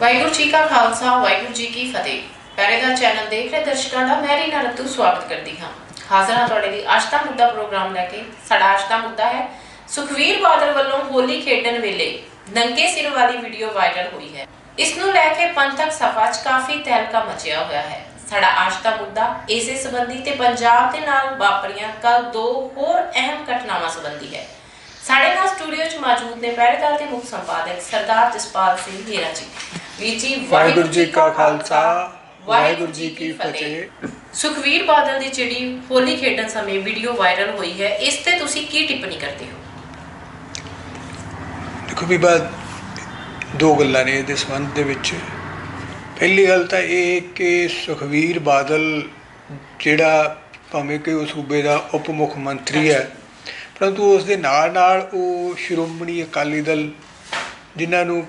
ਵਾਹਿਗੁਰੂ ਜੀ ਕਾ ਖਾਲਸਾ, ਵਾਹਿਗੁਰੂ ਜੀ ਕੀ ਫਤਿਹ। ਪਹਿਰੇਦਾਰ ਚੈਨਲ ਦੇਖ ਰਹੇ ਦਰਸ਼ਕਾਂ ਦਾ, ਮੈਂ ਰੀਨਾ ਰੱਤੂ ਸਵਾਗਤ ਕਰਦੀ ਹਾਂ। ਹਾਜ਼ਰ ਹਾਂ ਤੁਹਾਡੇ ਲਈ ਅੱਜ ਦਾ ਮੁੱਦਾ ਪ੍ਰੋਗਰਾਮ ਲੈ ਕੇ। ਸਾਡਾ ਅੱਜ ਦਾ ਮੁੱਦਾ ਹੈ, ਸੁਖਵੀਰ ਬਾਦਲ ਵੱਲੋਂ ਹੋਲੀ ਖੇਡਣ ਵੇਲੇ ਨੰਗੇ ਸਿਰ ਵਾਲੀ ਵੀਡੀਓ ਵਾਇਰਲ ਹੋਈ ਹੈ। ਇਸ ਨੂੰ ਲੈ ਕੇ ਪੰਥਕ ਸਭਾ 'ਚ ਕਾਫੀ ਤਹਿਲਕਾ ਮਚਿਆ ਹੋਇਆ ਹੈ। ਸਾਡਾ ਅੱਜ ਦਾ ਮੁੱਦਾ ਇਸੇ ਸੰਬੰਧੀ ਤੇ ਪੰਜਾਬ ਦੇ ਨਾਲ ਵਾਪਰੀਆਂ ਕੱਲ ਦੋ ਹੋਰ ਅਹਿਮ ਘਟਨਾਵਾਂ ਸੰਬੰਧੀ ਹੈ। ਸਾਡੇ ਨਾਲ ਸਟੂਡੀਓ 'ਚ ਮੌਜੂਦ ਨੇ ਪਹਿਰੇਦਾਰ ਦੇ ਮੁੱਖ ਸੰਪਾਦਕ ਸਰਦਾਰ ਜਸਪਾਲ ਸਿੰਘ ਹੀਰਾ ਜੀ। ਵੀਰ ਜੀ ਵਾਹਿਗੁਰੂ ਜੀ ਕਾ ਖਾਲਸਾ ਵਾਹਿਗੁਰੂ ਜੀ ਕੀ ਫਤਿਹ। ਸੁਖਵੀਰ ਬਾਦਲ ਦੀ ਜਿਹੜੀ ਹੋਲੀ ਖੇਡਣ ਸਮੇਂ ਵੀਡੀਓ ਵਾਇਰਲ ਹੋਈ ਹੈ। ਇਸ ਤੇ ਤੁਸੀਂ ਕੀ ਟਿੱਪਣੀ ਕਰਦੇ ਹੋ? ਦੇਖੋ ਵੀ ਬਾਤ ਦੋ ਗੱਲਾਂ ਨੇ ਇਹਦੇ ਸੰਬੰਧ ਦੇ ਵਿੱਚ। ਪਹਿਲੀ ਗੱਲ ਤਾਂ ਇਹ ਕਿ ਸੁਖਵੀਰ ਬਾਦਲ ਜਿਹੜਾ ਭਾਵੇਂ ਕਿ ਉਹ ਸੂਬੇ ਦਾ ਉਪ ਮੁੱਖ ਮੰਤਰੀ ਹੈ ਪਰੰਤੂ ਉਸ ਦੇ ਨਾਲ ਨਾਲ ਉਹ ਸ਼੍ਰੋਮਣੀ ਅਕਾਲੀ ਦਲ ਜਿਨ੍ਹਾਂ ਨੂੰ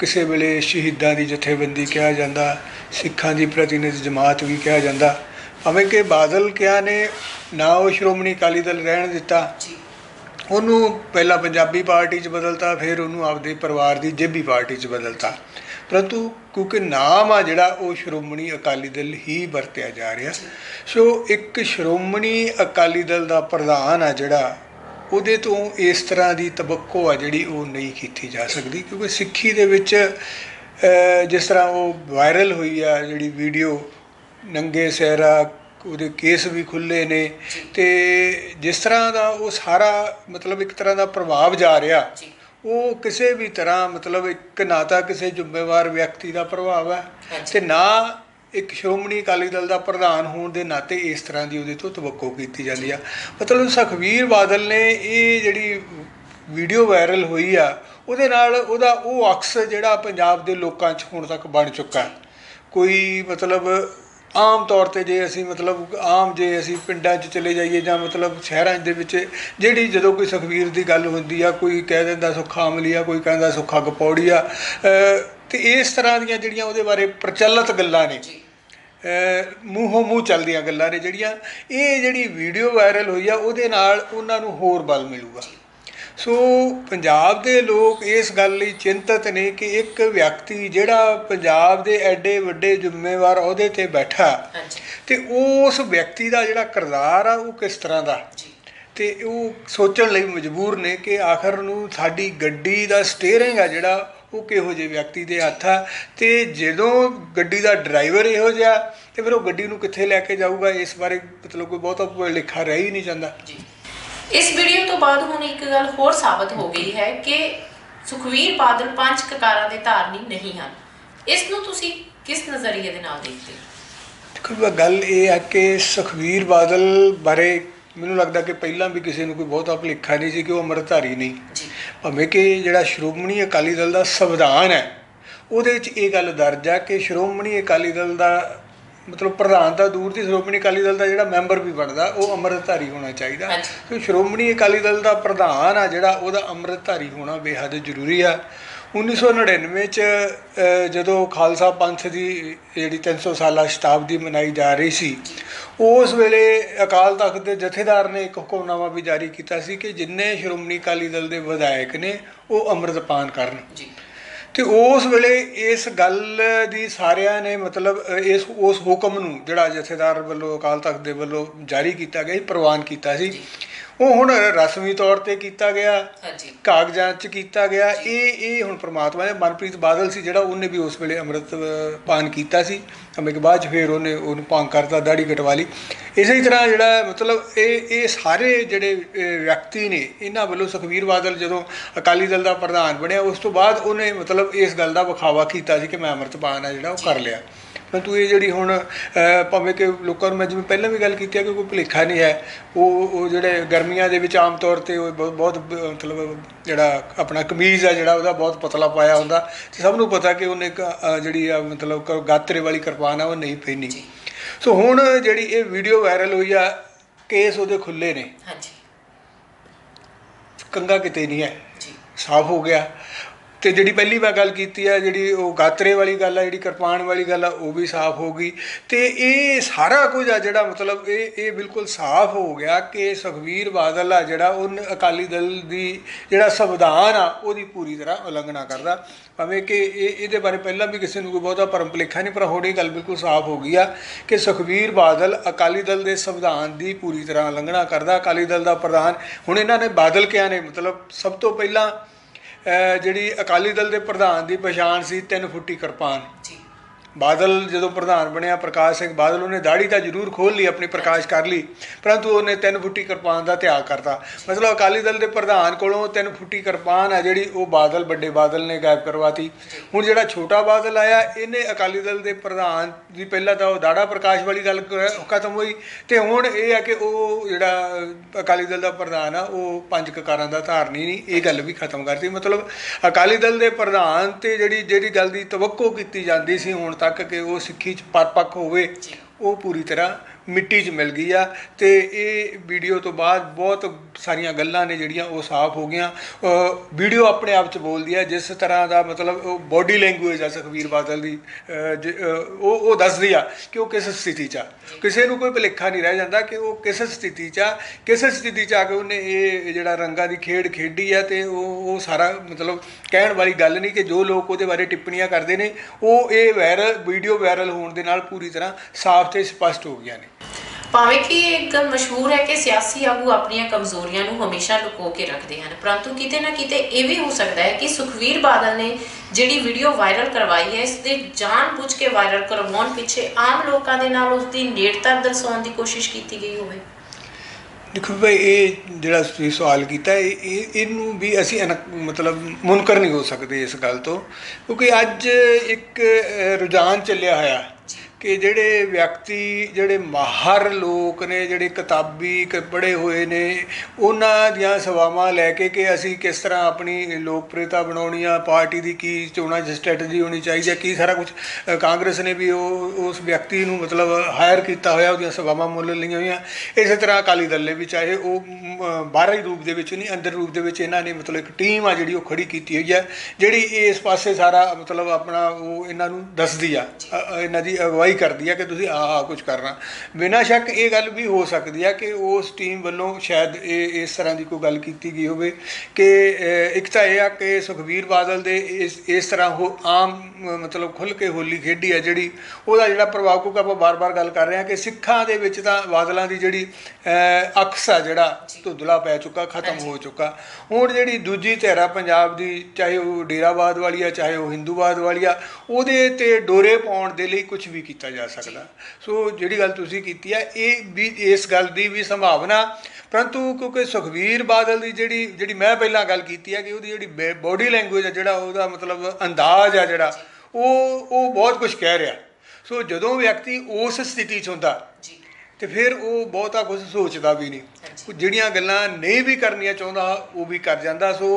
ਕਿਸੇ ਵੇਲੇ ਸ਼ਹੀਦਾਂ ਦੀ ਜਥੇਬੰਦੀ ਕਿਹਾ ਜਾਂਦਾ ਸਿੱਖਾਂ ਦੀ ਪ੍ਰਤੀਨਿਧ ਜਮਾਤ ਵੀ ਕਿਹਾ ਜਾਂਦਾ। ਭਾਵੇਂ ਕਿ ਬਾਦਲ ਕਿਹਾ ਨੇ ਨਾ ਉਹ ਸ਼੍ਰੋਮਣੀ ਅਕਾਲੀ ਦਲ ਰਹਿਣ ਦਿੱਤਾ। ਉਹਨੂੰ ਪਹਿਲਾਂ ਪੰਜਾਬੀ ਪਾਰਟੀ 'ਚ ਬਦਲਤਾ ਫਿਰ ਉਹਨੂੰ ਆਪਦੇ ਪਰਿਵਾਰ ਦੀ ਜੇਬੀ ਪਾਰਟੀ 'ਚ ਬਦਲਤਾ। ਪਰੰਤੂ ਕਿਉਂਕਿ ਨਾਮ ਆ ਜਿਹੜਾ ਉਹ ਸ਼੍ਰੋਮਣੀ ਅਕਾਲੀ ਦਲ ਹੀ ਵਰਤਿਆ ਜਾ ਰਿਹਾ। ਸੋ ਇੱਕ ਸ਼੍ਰੋਮਣੀ ਅਕਾਲੀ ਦਲ ਦਾ ਪ੍ਰਧਾਨ ਆ ਜਿਹੜਾ ਉਹਦੇ ਤੋਂ ਇਸ ਤਰ੍ਹਾਂ ਦੀ ਤਬੱਕੋ ਆ ਜਿਹੜੀ ਉਹ ਨਹੀਂ ਕੀਤੀ ਜਾ ਸਕਦੀ ਕਿਉਂਕਿ ਸਿੱਖੀ ਦੇ ਵਿੱਚ ਜਿਸ ਤਰ੍ਹਾਂ ਉਹ ਵਾਇਰਲ ਹੋਈ ਆ ਜਿਹੜੀ ਵੀਡੀਓ ਨੰਗੇ ਸਿਹਰਾ ਉਹਦੇ ਕੇਸ ਵੀ ਖੁੱਲੇ ਨੇ ਤੇ ਜਿਸ ਤਰ੍ਹਾਂ ਦਾ ਉਹ ਸਾਰਾ ਮਤਲਬ ਇੱਕ ਤਰ੍ਹਾਂ ਦਾ ਪ੍ਰਭਾਵ ਜਾ ਰਿਹਾ ਉਹ ਕਿਸੇ ਵੀ ਤਰ੍ਹਾਂ ਮਤਲਬ ਇੱਕ ਨਾ ਤਾਂ ਕਿਸੇ ਜ਼ਿੰਮੇਵਾਰ ਵਿਅਕਤੀ ਦਾ ਪ੍ਰਭਾਵ ਹੈ। ਤੇ ਨਾ ਇੱਕ ਸ਼੍ਰੋਮਣੀ ਅਕਾਲੀ ਦਲ ਦਾ ਪ੍ਰਧਾਨ ਹੋਣ ਦੇ ਨਾਤੇ ਇਸ ਤਰ੍ਹਾਂ ਦੀ ਉਹਦੇ ਤੋਂ ਤਵੱਕੋ ਕੀਤੀ ਜਾਂਦੀ ਆ। ਮਤਲਬ ਸੁਖਵੀਰ ਬਾਦਲ ਨੇ ਇਹ ਜਿਹੜੀ ਵੀਡੀਓ ਵਾਇਰਲ ਹੋਈ ਆ, ਉਹਦੇ ਨਾਲ ਉਹਦਾ ਉਹ ਅਕਸ ਜਿਹੜਾ ਪੰਜਾਬ ਦੇ ਲੋਕਾਂ 'ਚ ਹੁਣ ਤੱਕ ਬਣ ਚੁੱਕਾ ਕੋਈ ਮਤਲਬ ਆਮ ਤੌਰ ਤੇ ਜੇ ਅਸੀਂ ਮਤਲਬ ਆਮ ਜੇ ਅਸੀਂ ਪਿੰਡਾਂ 'ਚ ਚਲੇ ਜਾਈਏ ਜਾਂ ਮਤਲਬ ਸ਼ਹਿਰਾਂ ਦੇ ਵਿੱਚ, ਜਿਹੜੀ ਜਦੋਂ ਕੋਈ ਸੁਖਵੀਰ ਦੀ ਗੱਲ ਹੁੰਦੀ ਆ, ਕੋਈ ਕਹਿ ਦਿੰਦਾ ਸੁੱਖਾ ਅਮਲੀ ਆ, ਕੋਈ ਕਹਿੰਦਾ ਸੁੱਖਾ ਗਪੌੜੀ ਆ, ਅਹ ਤੇ ਇਸ ਤਰ੍ਹਾਂ ਦੀਆਂ ਜਿਹੜੀਆਂ ਉਹਦੇ ਬਾਰੇ ਪ੍ਰਚਲਿਤ ਗੱਲਾਂ ਨੇ ਮੂੰਹੋਂ ਮੂੰਹ ਚੱਲਦੀਆਂ ਗੱਲਾਂ ਨੇ ਜਿਹੜੀਆਂ ਇਹ ਜਿਹੜੀ ਵੀਡੀਓ ਵਾਇਰਲ ਹੋਈ ਆ ਉਹਦੇ ਨਾਲ ਉਹਨਾਂ ਨੂੰ ਹੋਰ ਬਲ ਮਿਲੂਗਾ। ਸੋ ਪੰਜਾਬ ਦੇ ਲੋਕ ਇਸ ਗੱਲ ਲਈ ਚਿੰਤਤ ਨੇ ਕਿ ਇੱਕ ਵਿਅਕਤੀ ਜਿਹੜਾ ਪੰਜਾਬ ਦੇ ਐਡੇ ਵੱਡੇ ਜ਼ਿੰਮੇਵਾਰ ਅਹੁਦੇ ਤੇ ਬੈਠਾ ਤੇ ਉਸ ਵਿਅਕਤੀ ਦਾ ਜਿਹੜਾ ਕਿਰਦਾਰ ਆ ਉਹ ਕਿਸ ਤਰ੍ਹਾਂ ਦਾ? ਤੇ ਉਹ ਸੋਚਣ ਲਈ ਮਜਬੂਰ ਨੇ ਕਿ ਆਖਰ ਨੂੰ ਸਾਡੀ ਗੱਡੀ ਦਾ ਸਟੀਅਰਿੰਗ ਆ ਜਿਹੜਾ ਉਹ ਕਿਹੋ ਜਿਹੇ ਵਿਅਕਤੀ ਦੇ ਹੱਥ ਆ ਤੇ ਜਦੋਂ ਗੱਡੀ ਦਾ ਡਰਾਈਵਰ ਇਹੋ ਜਿਹਾ ਤੇ ਫਿਰ ਉਹ ਗੱਡੀ ਨੂੰ ਕਿੱਥੇ ਲੈ ਕੇ ਜਾਊਗਾ? ਇਸ ਬਾਰੇ ਮਤਲਬ ਕੋਈ ਬਹੁਤਾ ਲਿਖਾ ਰਹਿ ਹੀ ਨਹੀਂ ਜਾਂਦਾ। ਜੀ। ਇਸ ਵੀਡੀਓ ਤੋਂ ਬਾਅਦ ਹੁਣ ਇੱਕ ਗੱਲ ਹੋਰ ਸਾਬਤ ਹੋ ਗਈ ਹੈ ਕਿ ਸੁਖਵੀਰ ਬਾਦਲ ਪੰਜ ਕਕਾਰਾਂ ਦੇ ਧਾਰਨੀ ਨਹੀਂ ਹਨ। ਇਸ ਨੂੰ ਤੁਸੀਂ ਕਿਸ ਨਜ਼ਰੀਏ ਦੇ ਨਾਲ ਦੇਖਦੇ ਹੋ? ਦੇਖੋ ਗੱਲ ਇਹ ਹੈ ਕਿ ਸੁਖਵੀਰ ਬਾਦਲ ਬਾਰੇ ਮੈਨੂੰ ਲੱਗਦਾ ਕਿ ਪਹਿਲਾਂ ਵੀ ਕਿਸੇ ਨੂੰ ਕੋਈ ਬਹੁਤਾ ਭੁਲੇਖਾ ਨਹੀਂ ਸੀ ਕਿ ਉਹ ਅੰਮ੍ਰਿਤਧਾਰੀ ਨਹੀਂ। ਭਾਵੇਂ ਕਿ ਜਿਹੜਾ ਸ਼੍ਰੋਮਣੀ ਅਕਾਲੀ ਦਲ ਦਾ ਸੰਵਿਧਾਨ ਹੈ ਉਹਦੇ ਵਿੱਚ ਇਹ ਗੱਲ ਦਰਜ ਹੈ ਕਿ ਸ਼੍ਰੋਮਣੀ ਅਕਾਲੀ ਦਲ ਦਾ ਮਤਲਬ ਪ੍ਰਧਾਨ ਤਾਂ ਦੂਰ ਦੀ ਸ਼੍ਰੋਮਣੀ ਅਕਾਲੀ ਦਲ ਦਾ ਜਿਹੜਾ ਮੈਂਬਰ ਵੀ ਬਣਦਾ ਉਹ ਅੰਮ੍ਰਿਤਧਾਰੀ ਹੋਣਾ ਚਾਹੀਦਾ। ਤੇ ਸ਼੍ਰੋਮਣੀ ਅਕਾਲੀ ਦਲ ਦਾ ਪ੍ਰਧਾਨ ਆ ਜਿਹੜਾ ਉਹਦਾ ਅੰਮ੍ਰਿਤਧਾਰੀ ਹੋਣਾ ਬੇਹੱਦ ਜ਼ਰੂਰੀ ਆ। 1999 ਚ ਜਦੋਂ ਖਾਲਸਾ ਪੰਥ ਦੀ ਜਿਹੜੀ 300 ਸਾਲਾ ਸ਼ਤਾਬਦੀ ਮਨਾਈ ਜਾ ਰਹੀ ਸੀ ਉਸ ਵੇਲੇ ਅਕਾਲ ਤਖਤ ਦੇ ਜਥੇਦਾਰ ਨੇ ਇੱਕ ਹੁਕਮਨਾਮਾ ਵੀ ਜਾਰੀ ਕੀਤਾ ਸੀ ਕਿ ਜਿੰਨੇ ਸ਼੍ਰੋਮਣੀ ਅਕਾਲੀ ਦਲ ਦੇ ਵਿਧਾਇਕ ਨੇ ਉਹ ਅੰਮ੍ਰਿਤਪਾਨ ਕਰਨ। ਜੀ। ਤੇ ਉਸ ਵੇਲੇ ਇਸ ਗੱਲ ਦੀ ਸਾਰਿਆਂ ਨੇ ਮਤਲਬ ਇਸ ਉਸ ਹੁਕਮ ਨੂੰ ਜਿਹੜਾ ਜਥੇਦਾਰ ਵੱਲੋਂ ਅਕਾਲ ਤਖਤ ਦੇ ਵੱਲੋਂ ਜਾਰੀ ਕੀਤਾ ਗਿਆ ਸੀ ਪ੍ਰਵਾਨ ਕੀਤਾ ਸੀ। ਉਹ ਹੁਣ ਰਸਮੀ ਤੌਰ ਤੇ ਕੀਤਾ ਗਿਆ ਹਾਂਜੀ। ਕਾਗਜ਼ਾਂ 'ਚ ਕੀਤਾ ਗਿਆ। ਇਹ ਇਹ ਹੁਣ ਪ੍ਰਮਾਤਮਾ ਨੇ ਮਨਪ੍ਰੀਤ ਬਾਦਲ ਸੀ ਜਿਹੜਾ ਉਹਨੇ ਵੀ ਉਸ ਵੇਲੇ ਅੰਮ੍ਰਿਤ ਪਾਨ ਕੀਤਾ ਸੀ। ਅਮੇ ਕੇ ਬਾਅਦ 'ਚ ਫਿਰ ਉਹਨੇ ਉਹਨੂੰ ਭੰਗ ਕਰਤਾ ਦਾੜੀ ਕਟਵਾ ਲਈ। ਇਸੇ ਤਰ੍ਹਾਂ ਜਿਹੜਾ ਮਤਲਬ ਇਹ ਇਹ ਸਾਰੇ ਜਿਹੜੇ ਵਿਅਕਤੀ ਨੇ ਇਹਨਾਂ ਵੱਲੋਂ ਸੁਖਵੀਰ ਬਾਦਲ ਜਦੋਂ ਅਕਾਲੀ ਦਲ ਦਾ ਪ੍ਰਧਾਨ ਬਣਿਆ ਉਸ ਤੋਂ ਬਾਅਦ ਉਹਨੇ ਮਤਲਬ ਇਸ ਗੱਲ ਦਾ ਵਿਖਾਵਾ ਕੀਤਾ ਸੀ ਕਿ ਮੈਂ ਅੰਮ੍ਰਿਤ ਪਾਨ ਆ ਜਿਹੜਾ ਉਹ ਕਰ ਲਿਆ। ਪਰੰਤੂ ਇਹ ਜਿਹੜੀ ਹੁਣ ਭਾਵੇਂ ਕਿ ਲੋਕਾਂ ਨੂੰ ਮੈਂ ਜਿਵੇਂ ਪਹਿਲਾਂ ਵੀ ਗੱਲ ਕੀਤੀ ਹੈ ਕਿ ਕੋਈ ਭੁਲੇਖਾ ਨਹੀਂ ਹੈ ਉਹ ਉਹ ਜਿਹੜੇ ਗਰਮੀਆਂ ਦੇ ਵਿੱਚ ਆਮ ਤੌਰ ਤੇ ਉਹ ਬਹੁਤ ਮਤਲਬ ਜਿਹੜਾ ਆਪਣਾ ਕਮੀਜ਼ ਆ ਜਿਹੜਾ ਉਹਦਾ ਬਹੁਤ ਪਤਲਾ ਪਾਇਆ ਹੁੰਦਾ ਤੇ ਸਭ ਨੂੰ ਪਤਾ ਕਿ ਉਹਨੇ ਜਿਹੜੀ ਆ ਮਤਲਬ ਗਾਤਰੇ ਵਾਲੀ ਕਿਰਪਾਨ ਆ ਉਹ ਨਹੀਂ ਪਹਿਨੀ। ਸੋ ਹੁਣ ਜਿਹੜੀ ਇਹ ਵੀਡੀਓ ਵਾਇਰਲ ਹੋਈ ਆ ਕੇਸ ਉਹਦੇ ਖੁੱਲੇ ਨੇ। ਹਾਂਜੀ। ਕੰਗਾ ਕਿਤੇ ਨਹੀਂ ਹੈ। ਜੀ। ਸਾਫ਼ ਹੋ ਗਿਆ। ਅਤੇ ਜਿਹੜੀ ਪਹਿਲੀ ਮੈਂ ਗੱਲ ਕੀਤੀ ਆ, ਜਿਹੜੀ ਉਹ ਗਾਤਰੇ ਵਾਲੀ ਗੱਲ ਆ, ਜਿਹੜੀ ਕਿਰਪਾਨ ਵਾਲੀ ਗੱਲ ਆ, ਉਹ ਵੀ ਸਾਫ਼ ਹੋ ਗਈ। ਅਤੇ ਇਹ ਸਾਰਾ ਕੁਝ ਆ ਜਿਹੜਾ ਮਤਲਬ ਇਹ ਇਹ ਬਿਲਕੁਲ ਸਾਫ਼ ਹੋ ਗਿਆ ਕਿ ਸੁਖਵੀਰ ਬਾਦਲ ਆ ਜਿਹੜਾ ਉਹ ਅਕਾਲੀ ਦਲ ਦੀ ਜਿਹੜਾ ਸੰਵਿਧਾਨ ਆ, ਉਹਦੀ ਪੂਰੀ ਤਰ੍ਹਾਂ ਉਲੰਘਣਾ ਕਰਦਾ। ਭਾਵੇਂ ਕਿ ਇਹ, ਇਹਦੇ ਬਾਰੇ ਪਹਿਲਾਂ ਵੀ ਕਿਸੇ ਨੂੰ ਕੋਈ ਬਹੁਤਾ ਭਰਮ ਭਲੇਖਾ ਨਹੀਂ, ਪਰ ਹੁਣ ਇਹ ਗੱਲ ਬਿਲਕੁਲ ਸਾਫ਼ ਹੋ ਗਈ ਆ ਕਿ ਸੁਖਵੀਰ ਬਾਦਲ ਅਕਾਲੀ ਦਲ ਦੇ ਸੰਵਿਧਾਨ ਦੀ ਪੂਰੀ ਤਰ੍ਹਾਂ ਉਲੰਘਣਾ ਕਰਦਾ, ਅਕਾਲੀ ਦਲ ਦਾ ਪ੍ਰਧਾਨ। ਹੁਣ ਇਹਨਾਂ ਨੇ ਬਾਦਲ ਕਿਹਾ ਨੇ, ਮਤਲਬ ਸਭ ਤੋਂ ਪਹਿਲਾਂ ਜਿਹੜੀ ਅਕਾਲੀ ਦਲ ਦੇ ਪ੍ਰਧਾਨ ਦੀ ਪਛਾਣ ਸੀ ਤਿੰਨ ਫੁੱਟੀ ਕਿਰਪਾਨ। ਜੀ। ਬਾਦਲ ਜਦੋਂ ਪ੍ਰਧਾਨ ਬਣਿਆ, ਪ੍ਰਕਾਸ਼ ਸਿੰਘ ਬਾਦਲ, ਉਹਨੇ ਦਾੜੀ ਤਾਂ ਜ਼ਰੂਰ ਖੋਲ ਲਈ, ਆਪਣੀ ਪ੍ਰਕਾਸ਼ ਕਰ ਲਈ, ਪਰੰਤੂ ਉਹਨੇ ਤਿੰਨ ਫੁੱਟੀ ਕਿਰਪਾਨ ਦਾ ਤਿਆਗ ਕਰਤਾ। ਮਤਲਬ ਅਕਾਲੀ ਦਲ ਦੇ ਪ੍ਰਧਾਨ ਕੋਲੋਂ ਤਿੰਨ ਫੁੱਟੀ ਕਿਰਪਾਨ ਆ ਜਿਹੜੀ ਉਹ ਬਾਦਲ, ਵੱਡੇ ਬਾਦਲ ਨੇ ਗਾਇਬ ਕਰਵਾਤੀ। ਹੁਣ ਜਿਹੜਾ ਛੋਟਾ ਬਾਦਲ ਆਇਆ, ਇਹਨੇ ਅਕਾਲੀ ਦਲ ਦੇ ਪ੍ਰਧਾਨ ਦੀ ਪਹਿਲਾਂ ਤਾਂ ਉਹ ਦਾੜਾ ਪ੍ਰਕਾਸ਼ ਵਾਲੀ ਗੱਲ ਕ- ਖਤਮ ਹੋਈ। ਤੇ ਹੁਣ ਇਹ ਆ ਕਿ ਉਹ ਜਿਹੜਾ ਅਕਾਲੀ ਦਲ ਦਾ ਪ੍ਰਧਾਨ ਆ, ਉਹ ਪੰਜ ਕਕਾਰਾਂ ਦਾ ਧਾਰਨੀ ਨਹੀਂ, ਇਹ ਗੱਲ ਵੀ ਖਤਮ ਕਰਤੀ। ਮਤਲਬ ਅਕਾਲੀ ਦਲ ਦੇ ਪ੍ਰਧਾਨ ਤੇ ਜਿਹੜੀ ਜਿਹੜੀ ਗੱਲ ਦੀ ਤਵੱਕੋ ਕੀਤੀ ਜਾਂਦੀ ਸੀ ਹੁਣ ਤੱਕ ਕਿ ਉਹ ਸਿੱਖੀ ਚ ਪਰਪੱਕ ਹੋਵੇ ਉਹ ਪੂਰੀ ਤਰ੍ਹਾਂ ਮਿੱਟੀ 'ਚ ਮਿਲ ਗਈ ਆ ਤੇ ਇਹ ਵੀਡੀਓ ਤੋਂ ਬਾਅਦ ਬਹੁਤ ਸਾਰੀਆਂ ਗੱਲਾਂ ਨੇ ਜਿਹੜੀਆਂ ਉਹ ਸਾਫ਼ ਹੋ ਗਈਆਂ। ਵੀਡੀਓ ਆਪਣੇ ਆਪ 'ਚ ਬੋਲਦੀ ਆ, ਜਿਸ ਤਰ੍ਹਾਂ ਦਾ ਮਤਲਬ ਉਹ ਬੋਡੀ ਲੈਂਗੁਏਜ ਆ ਸੁਖਵੀਰ ਬਾਦਲ ਦੀ ਜ- ਉਹ ਉਹ ਦੱਸਦੀ ਆ ਕਿ ਉਹ ਕਿਸ ਸਥਿਤੀ 'ਚ ਆ। ਕਿਸੇ ਨੂੰ ਕੋਈ ਭੁਲੇਖਾ ਨਹੀਂ ਰਹਿ ਜਾਂਦਾ ਕਿ ਉਹ ਕਿਸ ਸਥਿਤੀ 'ਚ ਆ। ਕਿਸ ਸਥਿਤੀ 'ਚ ਆ ਕੇ ਉਹਨੇ ਇਹ ਜਿਹੜਾ ਰੰਗਾਂ ਦੀ ਖੇਡ ਖੇਡੀ ਆ ਤੇ ਉਹ ਉਹ ਸਾਰਾ ਮਤਲਬ ਕਹਿਣ ਵਾਲੀ ਗੱਲ ਨਹੀਂ ਕਿ ਜੋ ਲੋਕ ਉਹਦੇ ਬਾਰੇ ਟਿੱਪਣੀਆਂ ਕਰਦੇ ਨੇ, ਉਹ ਇਹ ਵਾਇਰਲ ਵੀਡੀਓ ਵਾਇਰਲ ਹੋਣ ਦੇ ਨਾਲ ਪੂਰੀ ਤਰ੍ਹਾਂ ਸਾਫ਼ ਤੇ ਸਪਸ਼ਟ ਹੋ ਗਈਆਂ ਨੇ। ਭਾਵੇਂ ਕਿ ਇਹ ਇੱਕ ਗੱਲ ਮਸ਼ਹੂਰ ਹੈ ਕਿ ਸਿਆਸੀ ਆਗੂ ਆਪਣੀਆਂ ਕਮਜ਼ੋਰੀਆਂ ਨੂੰ ਹਮੇਸ਼ਾ ਲੁਕੋ ਕੇ ਰੱਖਦੇ ਹਨ ਪਰੰਤੂ ਕਿਤੇ ਨਾ ਕਿਤੇ ਇਹ ਵੀ ਹੋ ਸਕਦਾ ਹੈ ਕਿ ਸੁਖਵੀਰ ਬਾਦਲ ਨੇ ਜਿਹੜੀ ਵੀਡੀਓ ਵਾਇਰਲ ਕਰਵਾਈ ਹੈ ਇਸ ਦੇ ਜਾਣਬੁੱਝ ਕੇ ਵਾਇਰਲ ਕਰਵਾਉਣ ਪਿੱਛੇ ਆਮ ਲੋਕਾਂ ਦੇ ਨਾਲ ਉਸ ਦੀ ਨੇੜਤਾ ਦਰਸਾਉਣ ਦੀ ਕੋਸ਼ਿਸ਼ ਕੀਤੀ ਗਈ ਹੋਵੇ। ਦੇਖੋ ਭਾਈ ਇਹ ਜਿਹੜਾ ਤੁਸੀਂ ਸਵਾਲ ਕੀਤਾ ਇਹ ਇਹ- ਇਹਨੂੰ ਵੀ ਅਸੀਂ ਮਤਲਬ ਮੁਨਕਰ ਨਹੀਂ ਹੋ ਸਕਦੇ ਇਸ ਗੱਲ ਤੋਂ ਕਿਉਂਕਿ ਅੱਜ ਇੱਕ ਰੁਝਾਨ ਚੱਲਿਆ ਹੋਇਆ। ਕਿ ਜਿਹੜੇ ਵਿਅਕਤੀ ਜਿਹੜੇ ਮਾਹਰ ਲੋਕ ਨੇ ਜਿਹੜੇ ਕਿਤਾਬੀ ਕ- ਪੜ੍ਹੇ ਹੋਏ ਨੇ ਉਹਨਾਂ ਦੀਆਂ ਸੇਵਾਵਾਂ ਲੈ ਕੇ ਕਿ ਅਸੀਂ ਕਿਸ ਤਰ੍ਹਾਂ ਆਪਣੀ ਲੋਕਪ੍ਰਿਯਤਾ ਬਣਾਉਣੀ ਆ ਪਾਰਟੀ ਦੀ ਕੀ ਚੋਣਾਂ 'ਚ ਸਟ੍ਰੈਟਜੀ ਹੋਣੀ ਚਾਹੀਦੀ ਹੈ ਕੀ ਸਾਰਾ ਕੁਝ ਕਾਂਗਰਸ ਨੇ ਵੀ ਉਹ ਉਸ ਵਿਅਕਤੀ ਨੂੰ ਮਤਲਬ ਹਾਇਰ ਕੀਤਾ ਹੋਇਆ ਉਹਦੀਆਂ ਸੇਵਾਵਾਂ ਮੁੱਲ ਲਈਆਂ ਹੋਈਆਂ। ਇਸੇ ਤਰ੍ਹਾਂ ਅਕਾਲੀ ਦਲ ਨੇ ਵੀ ਚਾਹੇ ਉਹ ਮ, ਬਾਹਰੀ ਰੂਪ ਦੇ ਵਿੱਚ ਨਹੀਂ ਅੰਦਰ ਰੂਪ ਦੇ ਵਿੱਚ ਇਹਨਾਂ ਨੇ ਮਤਲਬ ਇੱਕ ਟੀਮ ਆ ਜਿਹੜੀ ਉਹ ਖੜੀ ਕੀਤੀ ਹੋਈ ਹੈ ਜਿਹੜੀ ਇਸ ਪਾਸੇ ਸਾਰਾ ਮਤਲਬ ਆਪਣਾ ਉਹ ਇਹਨਾਂ ਨੂੰ ਦੱਸਦੀ ਆ ਇਹਨਾਂ ਦੀ ਅਗਵਾਈ ਕਰਦੀ ਆ ਕਿ ਤੁਸੀਂ ਆਹ ਆਹ ਕੁਝ ਕਰਨਾ। ਬਿਨਾਂ ਸ਼ੱਕ ਇਹ ਗੱਲ ਵੀ ਹੋ ਸਕਦੀ ਆ ਕਿ ਉਸ ਟੀਮ ਵੱਲੋਂ ਸ਼ਾਇਦ ਇਹ ਇਸ ਤਰ੍ਹਾਂ ਦੀ ਕੋਈ ਗੱਲ ਕੀਤੀ ਗਈ ਹੋਵੇ ਕਿ ਇੱਕ ਤਾਂ ਇਹ ਆ ਕਿ ਸੁਖਵੀਰ ਬਾਦਲ ਦੇ ਇਸ ਇਸ ਤਰ੍ਹਾਂ ਉਹ ਆਮ ਮਤਲਬ ਖੁੱਲ ਕੇ ਹੋਲੀ ਖੇਡੀ ਆ ਜਿਹੜੀ ਉਹਦਾ ਜਿਹੜਾ ਪ੍ਰਭਾਵ ਕਿਉਂਕਿ ਆਪਾਂ ਬਾਰ-ਬਾਰ ਗੱਲ ਕਰ ਰਹੇ ਹਾਂ ਕਿ ਸਿੱਖਾਂ ਦੇ ਵਿੱਚ ਤਾਂ ਬਾਦਲਾਂ ਦੀ ਜਿਹੜੀ ਅਕਸ ਆ ਜਿਹੜਾ ਧੁੰਦਲਾ ਪੈ ਚੁੱਕਾ ਖਤਮ ਹੋ ਚੁੱਕਾ। ਹੁਣ ਜਿਹੜੀ ਦੂਜੀ ਧਿਰਾ ਪੰਜਾਬ ਦੀ ਚਾਹੇ ਉਹ ਡੇਰਾਵਾਦ ਵਾਲੀ ਆ ਚਾਹੇ ਉਹ ਹਿੰਦੂਵਾਦ ਵਾਲੀ ਆ ਉਹਦੇ ਤੇ ਡੋਰੇ ਪਾਉਣ ਦੇ ਲਈ ਕੁਝ ਵੀ ਕੀਤਾ। ਜਾ ਸਕਦਾ। ਸੋ ਜਿਹੜੀ ਗੱਲ ਤੁਸੀਂ ਕੀਤੀ ਆ ਇਹ ਵੀ ਇਸ ਗੱਲ ਦੀ ਵੀ ਸੰਭਾਵਨਾ ਪਰੰਤੂ ਕਿਉਂਕਿ ਸੁਖਵੀਰ ਬਾਦਲ ਦੀ ਜਿਹੜੀ ਜਿਹੜੀ ਮੈਂ ਪਹਿਲਾਂ ਗੱਲ ਕੀਤੀ ਆ ਕਿ ਉਹਦੀ ਜਿਹੜੀ ਬੋਡੀ ਲੈਂਗੁਏਜ ਆ ਜਿਹੜਾ ਉਹਦਾ ਮਤਲਬ ਅੰਦਾਜ਼ ਆ ਜਿਹੜਾ ਉਹ ਉਹ ਬਹੁਤ ਕੁਝ ਕਹਿ ਰਿਹਾ। ਸੋ ਜਦੋਂ ਵਿਅਕਤੀ ਉਸ ਸਥਿਤੀ 'ਚ ਹੁੰਦਾ ਜੀ। ਤੇ ਫਿਰ ਉਹ ਬਹੁਤਾ ਕੁਝ ਸੋਚਦਾ ਵੀ ਨਹੀਂ। ਉਹ ਜਿਹੜੀਆਂ ਗੱਲਾਂ ਨਹੀਂ ਵੀ ਕਰਨੀਆਂ ਚਾਹੁੰਦਾ ਉਹ ਵੀ ਕਰ ਜਾਂਦਾ। ਸੋ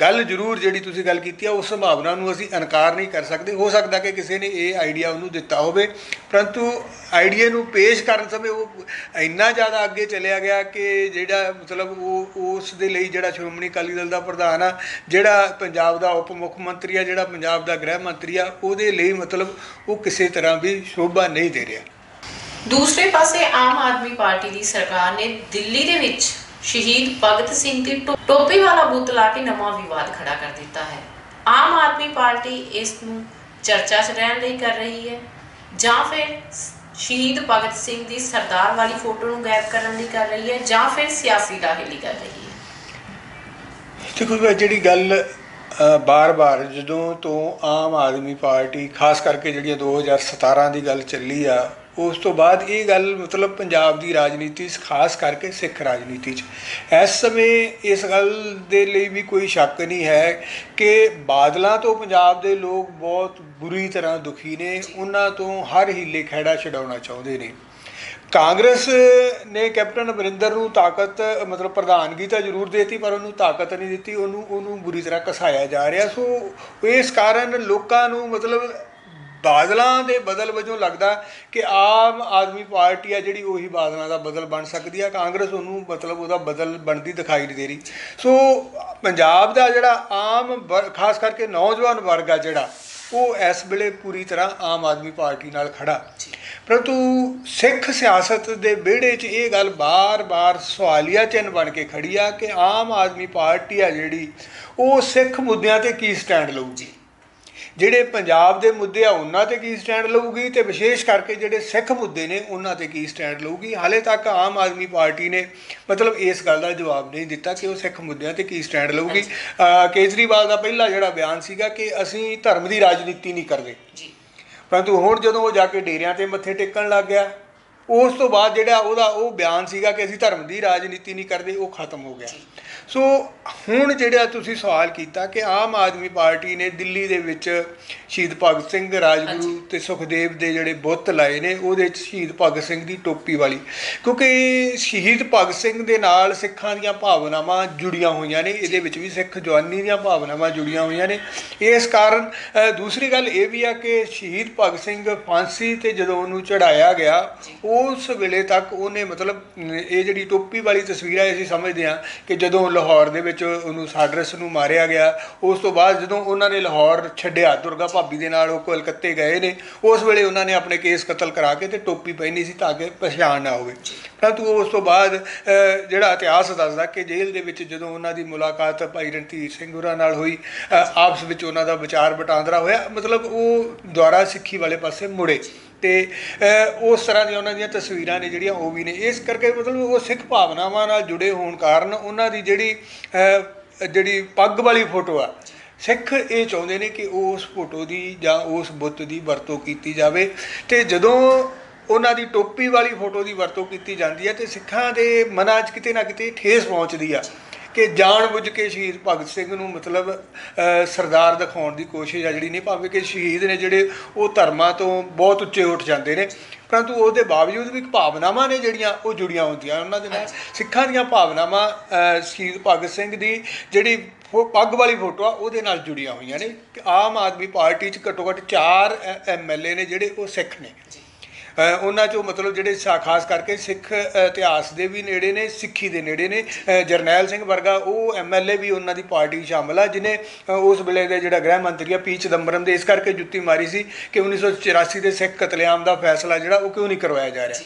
ਗੱਲ ਜ਼ਰੂਰ ਜਿਹੜੀ ਤੁਸੀਂ ਗੱਲ ਕੀਤੀ ਆ ਉਸ ਸੰਭਾਵਨਾ ਨੂੰ ਅਸੀਂ ਇਨਕਾਰ ਨਹੀਂ ਕਰ ਸਕਦੇ। ਹੋ ਸਕਦਾ ਕਿ ਕਿਸੇ ਨੇ ਇਹ ਆਈਡੀਆ ਉਹਨੂੰ ਦਿੱਤਾ ਹੋਵੇ। ਪਰੰਤੂ ਆਈਡੀਆ ਨੂੰ ਪੇਸ਼ ਕਰਨ ਸਮੇਂ ਉਹ ਇੰਨਾ ਜ਼ਿਆਦਾ ਅੱਗੇ ਚਲਿਆ ਗਿਆ ਕਿ ਜਿਹੜਾ ਮਤਲਬ ਉਹ ਉਸ ਦੇ ਲਈ ਜਿਹੜਾ ਸ਼੍ਰੋਮਣੀ ਅਕਾਲੀ ਦਲ ਦਾ ਪ੍ਰਧਾਨ ਆ ਜਿਹੜਾ ਪੰਜਾਬ ਦਾ ਉਪ ਮੁੱਖ ਮੰਤਰੀ ਆ ਜਿਹੜਾ ਪੰਜਾਬ ਦਾ ਗ੍ਰਹਿ ਮੰਤਰੀ ਆ ਉਹਦੇ ਲਈ ਮਤਲਬ ਉਹ ਕਿਸੇ ਤਰ੍ਹਾਂ ਵੀ ਸ਼ੋਭਾ ਨਹੀਂ ਦੇ ਰਿਹਾ। ਦੂਸਰੇ ਪਾਸੇ ਆਮ ਆਦਮੀ ਪਾਰਟੀ ਦੀ ਸਰਕਾਰ ਨੇ ਦਿੱਲੀ ਦੇ ਵਿੱਚ ਸ਼ਹੀਦ ਭਗਤ ਸਿੰਘ ਦੀ ਟੋ- ਟੋਪੀ ਵਾਲਾ ਬੁੱਤ ਲਾ ਕੇ ਨਵਾਂ ਵਿਵਾਦ ਖੜਾ ਕਰ ਦਿੱਤਾ ਹੈ। ਆਮ ਆਦਮੀ ਪਾਰਟੀ ਇਸ ਨੂੰ ਚਰਚਾ 'ਚ ਰਹਿਣ ਲਈ ਕਰ ਰਹੀ ਹੈ ਜਾਂ ਫਿਰ ਸ਼ਹੀਦ ਭਗਤ ਸਿੰਘ ਦੀ ਸਰਦਾਰ ਵਾਲੀ ਫੋਟੋ ਨੂੰ ਗਾਇਬ ਕਰਨ ਲਈ ਕਰ ਰਹੀ ਹੈ ਜਾਂ ਫਿਰ ਸਿਆਸੀ ਦਾਹਲੀ ਕਰ ਰਹੀ ਹੈ। ਦੇਖੋ ਜਿਹੜੀ ਗੱਲ ਬਾਰ-ਬਾਰ ਜਦੋਂ ਤੋਂ ਆਮ ਆਦਮੀ ਪਾਰਟੀ, ਖਾਸ ਕਰਕੇ ਜਿਹੜੀਆਂ 2017 ਦੀ ਗੱਲ ਚੱਲੀ ਆ ਉਸ ਤੋਂ ਬਾਅਦ ਇਹ ਗੱਲ ਮਤਲਬ ਪੰਜਾਬ ਦੀ ਰਾਜਨੀਤੀ 'ਚ, ਖਾਸ ਕਰਕੇ ਸਿੱਖ ਰਾਜਨੀਤੀ 'ਚ। ਇਸ ਸਮੇਂ ਇਸ ਗੱਲ ਦੇ ਲਈ ਵੀ ਕੋਈ ਸ਼ੱਕ ਨਹੀਂ ਹੈ ਕਿ ਬਾਦਲਾਂ ਤੋਂ ਪੰਜਾਬ ਦੇ ਲੋਕ ਬਹੁਤ ਬੁਰੀ ਤਰ੍ਹਾਂ ਦੁਖੀ ਨੇ। ਉਹਨਾਂ ਤੋਂ ਹਰ ਹੀਲੇ ਖੈੜਾ ਛਡਾਉਣਾ ਚਾਹੁੰਦੇ ਨੇ। ਕਾਂਗਰਸ ਨੇ ਕੈਪਟਨ ਅਮਰਿੰਦਰ ਨੂੰ ਤਾਕਤ, ਮਤਲਬ ਪ੍ਰਧਾਨਗੀ ਤਾਂ ਜ਼ਰੂਰ ਦੇਤੀ, ਪਰ ਉਹਨੂੰ ਤਾਕਤ ਨਹੀਂ ਦਿੱਤੀ। ਉਹਨੂੰ ਉਹਨੂੰ ਬੁਰੀ ਤਰ੍ਹਾਂ ਕਸਾਇਆ ਜਾ ਰਿਹਾ। ਸੋ ਇਸ ਕਾਰਨ ਲੋਕਾਂ ਨੂੰ ਮਤਲਬ ਬਾਦਲਾਂ ਦੇ ਬਦਲ ਵਜੋਂ ਲੱਗਦਾ ਕਿ ਆਮ ਆਦਮੀ ਪਾਰਟੀ ਆ ਜਿਹੜੀ ਉਹੀ ਬਾਦਲਾਂ ਦਾ ਬਦਲ ਬਣ ਸਕਦੀ ਆ। ਕਾਂਗਰਸ ਉਹਨੂੰ ਮਤਲਬ ਉਹਦਾ ਬਦਲ ਬਣਦੀ ਦਿਖਾਈ ਨਹੀਂ ਦੇ ਰਹੀ। ਸੋ ਪੰਜਾਬ ਦਾ ਜਿਹੜਾ ਆਮ ਖਾਸ ਕਰਕੇ ਨੌਜਵਾਨ ਵਰਗ ਆ ਜਿਹੜਾ ਉਹ ਇਸ ਵੇਲੇ ਪੂਰੀ ਤਰ੍ਹਾਂ ਆਮ ਆਦਮੀ ਪਾਰਟੀ ਨਾਲ ਖੜਾ। ਪਰੰਤੂ ਸਿੱਖ ਸਿਆਸਤ ਦੇ ਵਿਹੜੇ 'ਚ ਇਹ ਗੱਲ ਬਾਰ-ਬਾਰ ਸਵਾਲੀਆ ਚਿੰਨ੍ਹ ਬਣ ਕੇ ਖੜੀ ਆ ਕਿ ਆਮ ਆਦਮੀ ਪਾਰਟੀ ਆ ਜਿਹੜੀ ਉਹ ਸਿੱਖ ਮੁੱਦਿਆਂ ਤੇ ਕੀ ਸਟੈਂਡ ਲਊਗੀ ਜਿਹੜੇ ਪੰਜਾਬ ਦੇ ਮੁੱਦੇ ਆ ਉਹਨਾਂ ਤੇ ਕੀ ਸਟੈਂਡ ਲਊਗੀ? ਤੇ ਵਿਸ਼ੇਸ਼ ਕਰਕੇ ਜਿਹੜੇ ਸਿੱਖ ਮੁੱਦੇ ਨੇ ਉਹਨਾਂ ਤੇ ਕੀ ਸਟੈਂਡ ਲਊਗੀ? ਹਾਲੇ ਤੱਕ ਆਮ ਆਦਮੀ ਪਾਰਟੀ ਨੇ ਮਤਲਬ ਇਸ ਗੱਲ ਦਾ ਜਵਾਬ ਨਹੀਂ ਦਿੱਤਾ ਕਿ ਉਹ ਸਿੱਖ ਮੁੱਦਿਆਂ ਤੇ ਕੀ ਸਟੈਂਡ ਲਊਗੀ। ਕੇਜਰੀਵਾਲ ਦਾ ਪਹਿਲਾ ਜਿਹੜਾ ਬਿਆਨ ਸੀਗਾ ਕਿ ਅਸੀਂ ਧਰਮ ਦੀ ਰਾਜਨੀਤੀ ਨਹੀਂ ਕਰਦੇ। ਜੀ। ਪਰੰਤੂ ਹੁਣ ਜਦੋਂ ਉਹ ਜਾ ਕੇ ਡੇਰਿਆਂ ਤੇ ਮੱਥੇ ਟੇਕਣ ਲੱਗ ਗਿਆ ਉਸ ਤੋਂ ਬਾਅਦ ਜਿਹੜਾ ਉਹਦਾ ਉਹ ਬਿਆਨ ਸੀਗਾ ਕਿ ਅਸੀਂ ਧਰਮ ਦੀ ਰਾਜਨੀਤੀ ਨਹੀਂ ਕਰਦੇ ਉਹ ਖਤਮ ਹੋ ਗਿਆ। ਸੋ ਹੁਣ ਜਿਹੜਾ ਤੁਸੀਂ ਸਵਾਲ ਕੀਤਾ ਕਿ ਆਮ ਆਦਮੀ ਪਾਰਟੀ ਨੇ ਦਿੱਲੀ ਦੇ ਵਿੱਚ ਸ਼ਹੀਦ ਭਗਤ ਸਿੰਘ ਰਾਜਗੁਰੂ ਤੇ ਸੁਖਦੇਵ ਦੇ ਜਿਹੜੇ ਬੁੱਤ ਲਾਏ ਨੇ ਉਹਦੇ ਵਿੱਚ ਸ਼ਹੀਦ ਭਗਤ ਸਿੰਘ ਦੀ ਟੋਪੀ ਵਾਲੀ। ਕਿਉਂਕਿ ਸ਼ਹੀਦ ਭਗਤ ਸਿੰਘ ਦੇ ਨਾਲ ਸਿੱਖਾਂ ਦੀਆਂ ਭਾਵਨਾਵਾਂ ਜੁੜੀਆਂ ਹੋਈਆਂ ਨੇ ਇਹਦੇ ਵਿੱਚ ਵੀ ਸਿੱਖ ਜਵਾਨੀ ਦੀਆਂ ਭਾਵਨਾਵਾਂ ਜੁੜੀਆਂ ਹੋਈਆਂ ਨੇ। ਇਸ ਕਾਰਨ ਦੂਸਰੀ ਗੱਲ ਇਹ ਵੀ ਆ ਕਿ ਸ਼ਹੀਦ ਭਗਤ ਸਿੰਘ ਫਾਂਸੀ ਤੇ ਜਦੋਂ ਉਹਨੂੰ ਚੜਾਇਆ ਗਿਆ ਉਸ ਵੇਲੇ ਤੱਕ ਉਹਨੇ ਮਤਲਬ ਇਹ ਜਿਹੜੀ ਟੋਪੀ ਵਾਲੀ ਤਸਵੀਰ ਹੈ ਅਸੀਂ ਸਮਝਦੇ ਹਾਂ ਕਿ ਜਦੋਂ ਲਾਹੌਰ ਦੇ ਵਿੱਚ ਉਹਨੂੰ ਸਾਡਰਸ ਨੂੰ ਮਾਰਿਆ ਗਿਆ। ਉਸ ਤੋਂ ਬਾਅਦ ਜਦੋਂ ਉਹਨਾਂ ਨੇ ਲਾਹੌਰ ਛੱਡਿਆ, ਦੁਰਗਾ ਭਾਬੀ ਦੇ ਨਾਲ ਉਹ ਕਲਕੱਤੇ ਗਏ ਨੇ, ਉਸ ਵੇਲੇ ਉਹਨਾਂ ਨੇ ਆਪਣੇ ਕੇਸ ਕਤਲ ਕਰਾ ਕੇ ਤੇ ਟੋਪੀ ਪਹਿਨੀ ਸੀ ਤਾਂ ਕਿ ਪਛਾਣ ਨਾ ਹੋਵੇ। ਪਰੰਤੂ ਉਸ ਤੋਂ ਬਾਅਦ ਜਿਹੜਾ ਇਤਿਹਾਸ ਦੱਸਦਾ ਕਿ ਜੇਲ੍ਹ ਦੇ ਵਿੱਚ ਜਦੋਂ ਉਹਨਾਂ ਦੀ ਮੁਲਾਕਾਤ ਭਾਈ ਰਣਧੀਰ ਸਿੰਘ ਹੋਰਾਂ ਨਾਲ ਹੋਈ ਆਪਸ ਵਿੱਚ ਉਹਨਾਂ ਦਾ ਵਿਚਾਰ ਵਟਾਂਦਰਾ ਹੋਇਆ। ਮਤਲਬ ਉਹ ਦੁਆਰਾ ਸਿੱਖੀ ਵਾਲੇ ਪਾਸੇ ਮੁੜੇ। ਤੇ ਉਸ ਤਰ੍ਹਾਂ ਦੀਆਂ ਉਹਨਾਂ ਦੀਆਂ ਤਸਵੀਰਾਂ ਨੇ ਜਿਹੜੀਆਂ ਉਹ ਵੀ ਨੇ। ਇਸ ਕਰਕੇ ਮਤਲਬ ਉਹ ਸਿੱਖ ਭਾਵਨਾਵਾਂ ਨਾਲ ਜੁੜੇ ਹੋਣ ਕਾਰਨ ਉਹਨਾਂ ਦੀ ਜਿਹੜੀ ਜਿਹੜੀ ਪੱਗ ਵਾਲੀ ਫੋਟੋ ਆ, ਸਿੱਖ ਇਹ ਚਾਹੁੰਦੇ ਨੇ ਕਿ ਉਸ ਫੋਟੋ ਦੀ ਜਾਂ ਉਸ ਬੁੱਤ ਦੀ ਵਰਤੋਂ ਕੀਤੀ ਜਾਵੇ। ਤੇ ਜਦੋਂ ਉਹਨਾਂ ਦੀ ਟੋਪੀ ਵਾਲੀ ਫੋਟੋ ਦੀ ਵਰਤੋਂ ਕੀਤੀ ਜਾਂਦੀ ਹੈ ਤੇ ਸਿੱਖਾਂ ਦੇ ਮਨਾਂ 'ਚ ਕਿਤੇ ਨਾ ਕਿਤੇ ਠੇਸ ਪਹੁੰਚਦੀ ਆ। ਕਿ ਜਾਣ ਬੁੱਝ ਕੇ ਸ਼ਹੀਦ ਭਗਤ ਸਿੰਘ ਨੂੰ ਮਤਲਬ ਸਰਦਾਰ ਦਿਖਾਉਣ ਦੀ ਕੋਸ਼ਿਸ਼ ਆ ਜਿਹੜੀ ਨਹੀਂ, ਭਾਵੇਂ ਕਿ ਸ਼ਹੀਦ ਨੇ ਜਿਹੜੇ ਉਹ ਧਰਮਾਂ ਤੋਂ ਬਹੁਤ ਉੱਚੇ ਉੱਠ ਜਾਂਦੇ ਨੇ, ਪਰੰਤੂ ਉਹਦੇ ਬਾਵਜੂਦ ਵੀ ਭਾਵਨਾਵਾਂ ਨੇ ਜਿਹੜੀਆਂ ਉਹ ਜੁੜੀਆਂ ਹੁੰਦੀਆਂ ਉਹਨਾਂ ਦੇ ਨਾਲ। ਸਿੱਖਾਂ ਦੀਆਂ ਭਾਵਨਾਵਾਂ ਸ਼ਹੀਦ ਭਗਤ ਸਿੰਘ ਦੀ ਜਿਹੜੀ ਫੋ- ਪੱਗ ਵਾਲੀ ਫੋਟੋ ਆ, ਉਹਦੇ ਨਾਲ ਜੁੜੀਆਂ ਹੋਈਆਂ ਨੇ। ਕਿ ਆਮ ਆਦਮੀ ਪਾਰਟੀ 'ਚ ਘੱਟੋ ਘੱਟ 4 ਐਮਐਲਏ ਨੇ ਜਿਹੜੇ ਉਹ ਸਿੱਖ ਨੇ। ਉਹਨਾਂ ਚੋਂ ਮਤਲਬ ਜਿਹੜੇ ਸਾ- ਖਾਸ ਕਰਕੇ ਸਿੱਖ ਇਤਿਹਾਸ ਦੇ ਵੀ ਨੇੜੇ ਨੇ, ਸਿੱਖੀ ਦੇ ਨੇੜੇ ਨੇ। ਜਰਨੈਲ ਸਿੰਘ ਵਰਗਾ ਉਹ ਐਮਐਲਏ ਵੀ ਉਹਨਾਂ ਦੀ ਪਾਰਟੀ ਸ਼ਾਮਲ ਆ, ਜਿਨੇ ਉਸ ਵੇਲੇ ਦੇ ਜਿਹੜਾ ਗ੍ਰਹਿ ਮੰਤਰੀ ਆ, ਪੀ ਚਿਦੰਬਰਮ ਦੇ, ਇਸ ਕਰਕੇ ਜੁੱਤੀ ਮਾਰੀ ਸੀ ਕਿ 1984 ਦੇ ਸਿੱਖ ਕਤਲੇਆਮ ਦਾ ਫੈਸਲਾ ਜਿਹੜਾ ਉਹ ਕਿਉਂ ਨਹੀਂ ਕਰਵਾਇਆ ਜਾ ਰਿਹਾ।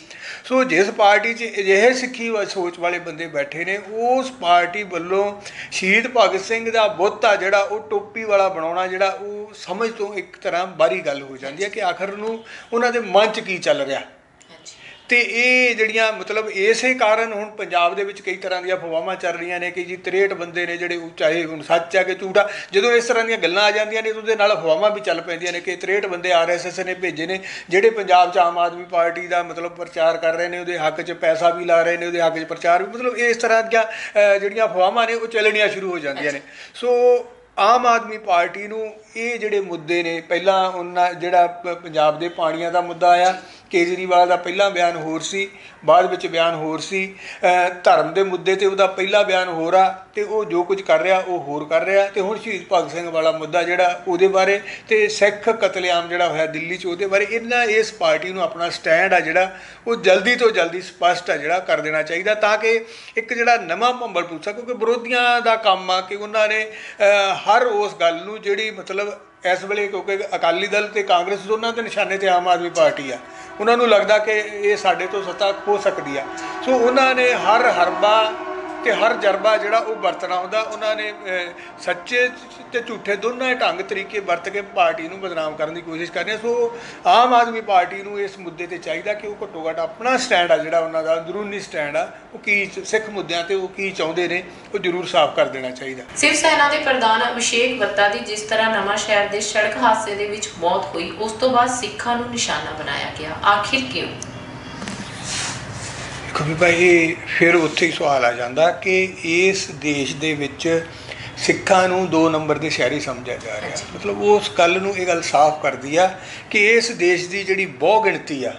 ਸੋ ਜਿਸ ਪਾਰਟੀ 'ਚ ਅਜਿਹੇ ਸਿੱਖੀ ਸੋਚ ਵਾਲੇ ਬੰਦੇ ਬੈਠੇ ਨੇ, ਉਸ ਪਾਰਟੀ ਵੱਲੋਂ ਸ਼ਹੀਦ ਭਗਤ ਸਿੰਘ ਦਾ ਬੁੱਤ ਆ ਜਿਹੜਾ, ਉਹ ਟੋਪੀ ਵਾਲਾ ਬਣਾਉਣਾ ਜਿਹੜਾ, ਉਹ ਸਮਝ ਤੋਂ ਇੱਕ ਤਰ੍ਹਾਂ ਬਾਰੀ ਗੱਲ ਹੋ ਜਾਂਦੀ ਹੈ ਕਿ ਆਖਰ ਨੂੰ ਉਹਨਾਂ ਦੇ ਮਨ 'ਚ ਕੀ ਚੱਲ ਰਿਹਾ ਹਾਂਜੀ ਤੇ ਇਹ ਜਿਹੜੀਆਂ ਮਤਲਬ ਇਸੇ ਕਾਰਨ ਹੁਣ ਪੰਜਾਬ ਦੇ ਵਿੱਚ ਕਈ ਤਰ੍ਹਾਂ ਦੀਆਂ ਅਫਵਾਹਾਂ ਚੱਲ ਰਹੀਆਂ ਨੇ ਕਿ ਜੀ 63 ਬੰਦੇ ਨੇ ਜਿਹੜੇ ਉਹ ਚਾਹੇ ਹੁਣ ਸੱਚ ਆ ਕਿ ਝੂਠਾ ਜਦੋਂ ਇਸ ਤਰ੍ਹਾਂ ਦੀਆਂ ਗੱਲਾਂ ਆ ਜਾਂਦੀਆਂ ਨੇ ਉਹਦੇ ਨਾਲ ਅਫਵਾਹਾਂ ਵੀ ਚੱਲ ਪੈਂਦੀਆਂ ਨੇ ਕਿ 63 ਬੰਦੇ ਆਰਐਸਐਸ ਨੇ ਭੇਜੇ ਨੇ ਜਿਹੜੇ ਪੰਜਾਬ 'ਚ ਆਮ ਆਦਮੀ ਪਾਰਟੀ ਦਾ ਮਤਲਬ ਪ੍ਰਚਾਰ ਕਰ ਰਹੇ ਨੇ ਉਹਦੇ ਹੱਕ 'ਚ ਪੈਸਾ ਵੀ ਲਾ ਰਹੇ ਨੇ ਉਹਦੇ ਹੱਕ 'ਚ ਪ੍ਰਚਾਰ ਵੀ ਮਤਲਬ ਇਸ ਤਰ੍ਹਾਂ ਦੀਆਂ ਜਿਹੜੀਆਂ ਅਫਵਾਹਾਂ ਨੇ ਉਹ ਚੱਲਣੀਆਂ ਸ਼ੁਰੂ ਹੋ ਜਾਂਦੀਆਂ ਨੇ। ਸੋ ਆਮ ਆਦਮੀ ਪਾਰਟੀ ਨੂੰ ਇਹ ਜਿਹੜੇ ਮੁੱਦੇ ਨੇ, ਪਹਿਲਾਂ ਉਹਨਾਂ ਜਿਹੜਾ ਪ- ਪੰਜਾਬ ਦੇ ਪਾਣੀਆਂ ਦਾ ਮੁੱਦਾ ਆਇਆ, ਕੇਜਰੀਵਾਲ ਦਾ ਪਹਿਲਾ ਬਿਆਨ ਹੋਰ ਸੀ, ਬਾਅਦ ਵਿੱਚ ਬਿਆਨ ਹੋਰ ਸੀ ਧਰਮ ਦੇ ਮੁੱਦੇ ਤੇ ਉਹਦਾ ਪਹਿਲਾ ਬਿਆਨ ਹੋਰ ਆ, ਤੇ ਉਹ ਜੋ ਕੁਝ ਕਰ ਰਿਹਾ, ਉਹ ਹੋਰ ਕਰ ਰਿਹਾ, ਤੇ ਹੁਣ ਸ਼ਹੀਦ ਭਗਤ ਸਿੰਘ ਵਾਲਾ ਮੁੱਦਾ ਜਿਹੜਾ ਉਹਦੇ ਬਾਰੇ, ਤੇ ਸਿੱਖ ਕਤਲੇਆਮ ਜਿਹੜਾ ਹੋਇਆ ਦਿੱਲੀ 'ਚ ਉਹਦੇ ਬਾਰੇ ਇਹਨਾਂ ਇਸ ਪਾਰਟੀ ਨੂੰ ਆਪਣਾ ਸਟੈਂਡ ਆ ਜਿਹੜਾ, ਉਹ ਜਲਦੀ ਤੋਂ ਜਲਦੀ ਸਪਸ਼ਟ ਆ ਜਿਹੜਾ ਕਰ ਦੇਣਾ ਚਾਹੀਦਾ, ਤਾਂ ਕਿ ਇੱਕ ਜਿਹੜਾ ਨਵਾਂ ਭੰਬਲ ਪੁੱਛਾ ਕਿਉਂਕਿ ਵਿਰੋਧੀਆਂ ਦਾ ਕੰਮ ਆ ਕਿ ਉਹਨਾਂ ਨੇ ਹਰ ਉਸ ਗੱਲ ਨੂੰ ਜਿਹੜੀ ਮਤਲਬ ਇਸ ਵੇਲੇ ਕਿਉਂਕਿ ਅਕਾਲੀ ਦਲ ਤੇ ਕਾਂਗਰਸ ਦੋਨਾਂ ਦੇ ਨਿਸ਼ਾਨੇ ਤੇ ਆਮ ਆਦਮੀ ਪਾਰਟੀ ਆ, ਉਹਨਾਂ ਨੂੰ ਲੱਗਦਾ ਕਿ ਇਹ ਸਾਡੇ ਤੋਂ ਸੱਤਾ ਖੋ ਸਕਦੀ ਆ। ਸੋ ਉਹਨਾਂ ਨੇ ਹਰ ਹਰਬਾ ਤੇ ਹਰ ਜਰਬਾ ਜਿਹੜਾ ਉਹ ਵਰਤਣਾ ਹੁੰਦਾ, ਉਹਨਾਂ ਨੇ ਸੱਚੇ ਤੇ ਝੂਠੇ ਦੋਨਾਂ ਢੰਗ ਤਰੀਕੇ ਵਰਤ ਕੇ ਪਾਰਟੀ ਨੂੰ ਬਦਨਾਮ ਕਰਨ ਦੀ ਕੋਸ਼ਿਸ਼ ਕਰ ਰਹੇ ਸੋ ਆਮ ਆਦਮੀ ਪਾਰਟੀ ਨੂੰ ਇਸ ਮੁੱਦੇ ਤੇ ਚਾਹੀਦਾ ਕਿ ਉਹ ਘੱਟੋ ਘੱਟ ਆਪਣਾ ਸਟੈਂਡ ਆ ਜਿਹੜਾ ਉਹਨਾਂ ਦਾ ਅੰਦਰੂਨੀ ਸਟੈਂਡ ਆ, ਉਹ ਕੀ ਸਿੱਖ ਮੁੱਦਿਆਂ ਤੇ ਉਹ ਕੀ ਚਾਹੁੰਦੇ ਨੇ, ਉਹ ਜ਼ਰੂਰ ਸਾਫ਼ ਕਰ ਦੇਣਾ ਚਾਹੀਦਾ। ਸਿਵ ਸੈਨਾ ਦੇ ਪ੍ਰਧਾਨ ਅਭਿਸ਼ੇਕ ਬੱਤਾ ਦੀ ਜਿਸ ਤਰ੍ਹਾਂ ਨਵਾਂ ਸ਼ਹਿਰ ਦੇ ਸੜਕ ਹਾਦਸੇ ਦੇ ਵਿੱਚ ਮੌਤ ਹੋਈ, ਉਸ ਤੋਂ ਬਾਅਦ ਸਿੱਖਾਂ ਨੂੰ ਨਿਸ਼ਾਨਾ ਬਣਾਇਆ ਗਿਆ। ਆਖਿਰ ਕਿਉਂ? ਕਿਉਂਕਿ ਭਾਈ ਇਹ ਫਿਰ ਉੱਥੇ ਹੀ ਸਵਾਲ ਆ ਜਾਂਦਾ ਕਿ ਇਸ ਦੇਸ਼ ਦੇ ਵਿੱਚ ਸਿੱਖਾਂ ਨੂੰ ਦੋ ਨੰਬਰ ਦੇ ਸ਼ਹਿਰੀ ਸਮਝਿਆ ਜਾ ਰਿਹਾ। ਮਤਲਬ ਉਸ ਗੱਲ ਨੂੰ ਇਹ ਗੱਲ ਸਾਫ਼ ਕਰਦੀ ਆ ਕਿ ਇਸ ਦੇਸ਼ ਦੀ ਜਿਹੜੀ ਬਹੁ ਗਿਣਤੀ ਆ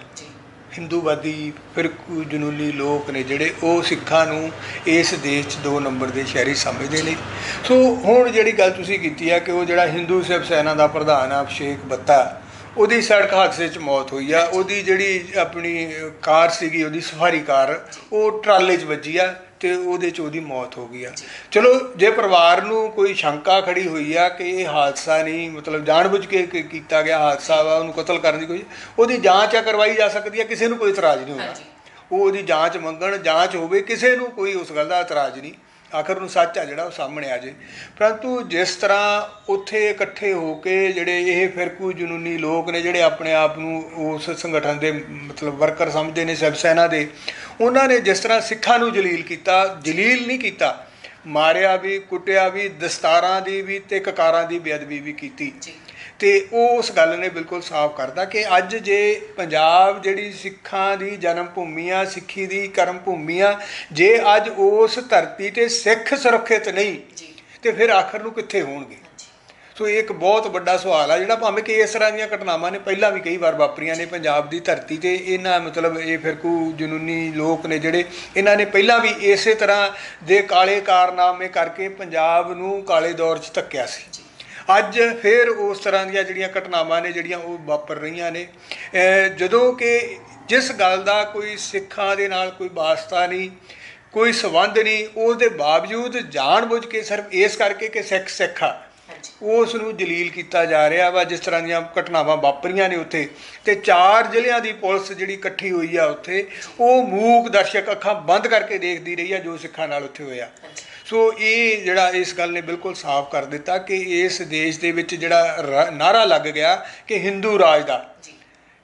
ਹਿੰਦੂਵਾਦੀ ਫਿਰਕੂ ਜਨੂਨੀ ਲੋਕ ਨੇ ਜਿਹੜੇ ਉਹ ਸਿੱਖਾਂ ਨੂੰ ਇਸ ਦੇਸ਼ 'ਚ ਦੋ ਨੰਬਰ ਦੇ ਸ਼ਹਿਰੀ ਸਮਝਦੇ ਨੇ। ਸੋ ਹੁਣ ਜਿਹੜੀ ਗੱਲ ਤੁਸੀਂ ਕੀਤੀ ਆ ਕਿ ਉਹ ਜਿਹੜਾ ਹਿੰਦੂ ਸਿਵ ਸੈਨਾ ਦਾ ਪ੍ਰਧਾਨ ਆ ਅਭਿਸ਼ੇਕ ਬੱਤਾ ਉਹਦੀ ਸੜਕ ਹਾਦਸੇ 'ਚ ਮੌਤ ਹੋਈ ਆ। ਉਹਦੀ ਜਿਹੜੀ ਆਪਣੀ ਕਾਰ ਸੀਗੀ ਉਹਦੀ ਸਫਾਰੀ ਕਾਰ ਉਹ ਟਰਾਲੇ 'ਚ ਵੱਜੀ ਆ ਤੇ ਉਹਦੇ 'ਚ ਉਹਦੀ ਮੌਤ ਹੋ ਗਈ ਆ। ਚਲੋ ਜੇ ਪਰਿਵਾਰ ਨੂੰ ਕੋਈ ਸ਼ੰਕਾ ਖੜੀ ਹੋਈ ਆ ਕਿ ਇਹ ਹਾਦਸਾ ਨਹੀਂ ਮਤਲਬ ਜਾਣਬੁੱਝ ਕੇ ਕੀ- ਕੀਤਾ ਗਿਆ ਹਾਦਸਾ ਵਾ ਉਹਨੂੰ ਕਤਲ ਕਰਨ ਦੀ ਕੋਈ ਉਹਦੀ ਜਾਂਚ ਆ ਕਰਵਾਈ ਜਾ ਸਕਦੀ ਆ ਕਿਸੇ ਨੂੰ ਕੋਈ ਇਤਰਾਜ਼ ਨਹੀਂ ਹਾਂਜੀ। ਉਹ ਉਹਦੀ ਜਾਂਚ ਮੰਗਣ ਜਾਂਚ ਹੋਵੇ ਕਿਸੇ ਨੂੰ ਕੋਈ ਉਸ ਗੱਲ ਦਾ ਇਤਰਾਜ਼ ਨਹੀਂ। ਆਖਰ ਨੂੰ ਸੱਚ ਆ ਜਿਹੜਾ ਉਹ ਸਾਹਮਣੇ ਆ ਜੇ। ਪਰੰਤੂ ਜਿਸ ਤਰ੍ਹਾਂ ਉੱਥੇ ਇਕੱਠੇ ਹੋ ਕੇ ਜਿਹੜੇ ਇਹ ਫਿਰਕੂ ਜਨੂਨੀ ਲੋਕ ਨੇ ਜਿਹੜੇ ਆਪਣੇ ਆਪ ਨੂੰ ਉਸ ਸੰਗਠਨ ਦੇ ਮਤਲਬ ਵਰਕਰ ਸਮਝਦੇ ਨੇ ਸਿਵ ਸੈਨਾ ਦੇ, ਉਹਨਾਂ ਨੇ ਜਿਸ ਤਰ੍ਹਾਂ ਸਿੱਖਾਂ ਨੂੰ ਜਲੀਲ ਕੀਤਾ, ਜਲੀਲ ਨਹੀਂ ਕੀਤਾ, ਮਾਰਿਆ ਵੀ, ਕੁੱਟਿਆ ਵੀ, ਦਸਤਾਰਾਂ ਦੀ ਵੀ ਤੇ ਕਕਾਰਾਂ ਦੀ ਬੇਅਦਬੀ ਵੀ ਕੀਤੀ। ਜੀ। ਤੇ ਉਹ ਉਸ ਗੱਲ ਨੇ ਬਿਲਕੁਲ ਸਾਫ਼ ਕਰਦਾ ਕਿ ਅੱਜ ਜੇ ਪੰਜਾਬ ਜਿਹੜੀ ਸਿੱਖਾਂ ਦੀ ਜਨਮ ਭੂਮੀ ਆ ਸਿੱਖੀ ਦੀ ਕਰਮ ਭੂਮੀ ਆ ਜੇ ਅੱਜ ਉਸ ਧਰਤੀ ਤੇ ਸਿੱਖ ਸੁਰੱਖਿਅਤ ਨਹੀਂ ਤੇ ਫਿਰ ਆਖਰ ਨੂੰ ਕਿੱਥੇ ਹੋਣਗੇ? ਸੋ ਇਹ ਇੱਕ ਬਹੁਤ ਵੱਡਾ ਸਵਾਲ ਆ ਜਿਹੜਾ ਭਾਵੇਂ ਕਿ ਇਸ ਤਰ੍ਹਾਂ ਦੀਆਂ ਘਟਨਾਵਾਂ ਨੇ ਪਹਿਲਾਂ ਵੀ ਕਈ ਵਾਰ ਵਾਪਰੀਆਂ ਨੇ ਪੰਜਾਬ ਦੀ ਧਰਤੀ ਤੇ ਇਹਨਾਂ ਮਤਲਬ ਇਹ ਫਿਰਕੂ ਜਨੂਨੀ ਲੋਕ ਨੇ ਜਿਹੜੇ ਇਹਨਾਂ ਨੇ ਪਹਿਲਾਂ ਵੀ ਇਸੇ ਤਰ੍ਹਾਂ ਦੇ ਕਾਲੇ ਕਾਰਨਾਮੇ ਕਰਕੇ ਪੰਜਾਬ ਨੂੰ ਕਾਲੇ ਦੌਰ 'ਚ ਧੱਕਿਆ ਸੀ। ਅੱਜ ਫਿਰ ਉਸ ਤਰ੍ਹਾਂ ਦੀਆਂ ਜਿਹੜੀਆਂ ਘਟਨਾਵਾਂ ਨੇ ਜਿਹੜੀਆਂ ਉਹ ਵਾਪਰ ਰਹੀਆਂ ਨੇ। ਜਦੋਂ ਕਿ ਜਿਸ ਗੱਲ ਦਾ ਕੋਈ ਸਿੱਖਾਂ ਦੇ ਨਾਲ ਕੋਈ ਵਾਸਤਾ ਨਹੀਂ ਕੋਈ ਸਬੰਧ ਨਹੀਂ ਉਹਦੇ ਬਾਵਜੂਦ ਜਾਣਬੁੱਝ ਕੇ ਸਿਰਫ ਇਸ ਕਰਕੇ ਕਿ ਸਿੱਖ ਸਿੱਖ ਉਸ ਨੂੰ ਜਲੀਲ ਕੀਤਾ ਜਾ ਰਿਹਾ ਵਾ ਜਿਸ ਤਰ੍ਹਾਂ ਦੀਆਂ ਘਟਨਾਵਾਂ ਵਾਪਰੀਆਂ ਨੇ ਉੱਥੇ। ਤੇ ਚਾਰ ਜ਼ਿਲ੍ਹਿਆਂ ਦੀ ਪੁਲਿਸ ਜਿਹੜੀ ਇਕੱਠੀ ਹੋਈ ਆ ਉੱਥੇ ਉਹ ਮੂਕ ਦਰਸ਼ਕ ਅੱਖਾਂ ਬੰਦ ਕਰਕੇ ਦੇਖਦੀ ਰਹੀ ਆ ਜੋ ਸਿੱਖਾਂ ਨਾਲ ਉੱਥੇ ਹੋਇਆ। ਸੋ ਇਹ ਜਿਹੜਾ ਇਸ ਗੱਲ ਨੇ ਬਿਲਕੁਲ ਸਾਫ਼ ਕਰ ਦਿੱਤਾ ਕਿ ਇਸ ਦੇਸ਼ ਦੇ ਵਿੱਚ ਜਿਹੜਾ ਨਾਰਾ ਲੱਗ ਗਿਆ ਕਿ ਹਿੰਦੂ ਰਾਜ ਦਾ।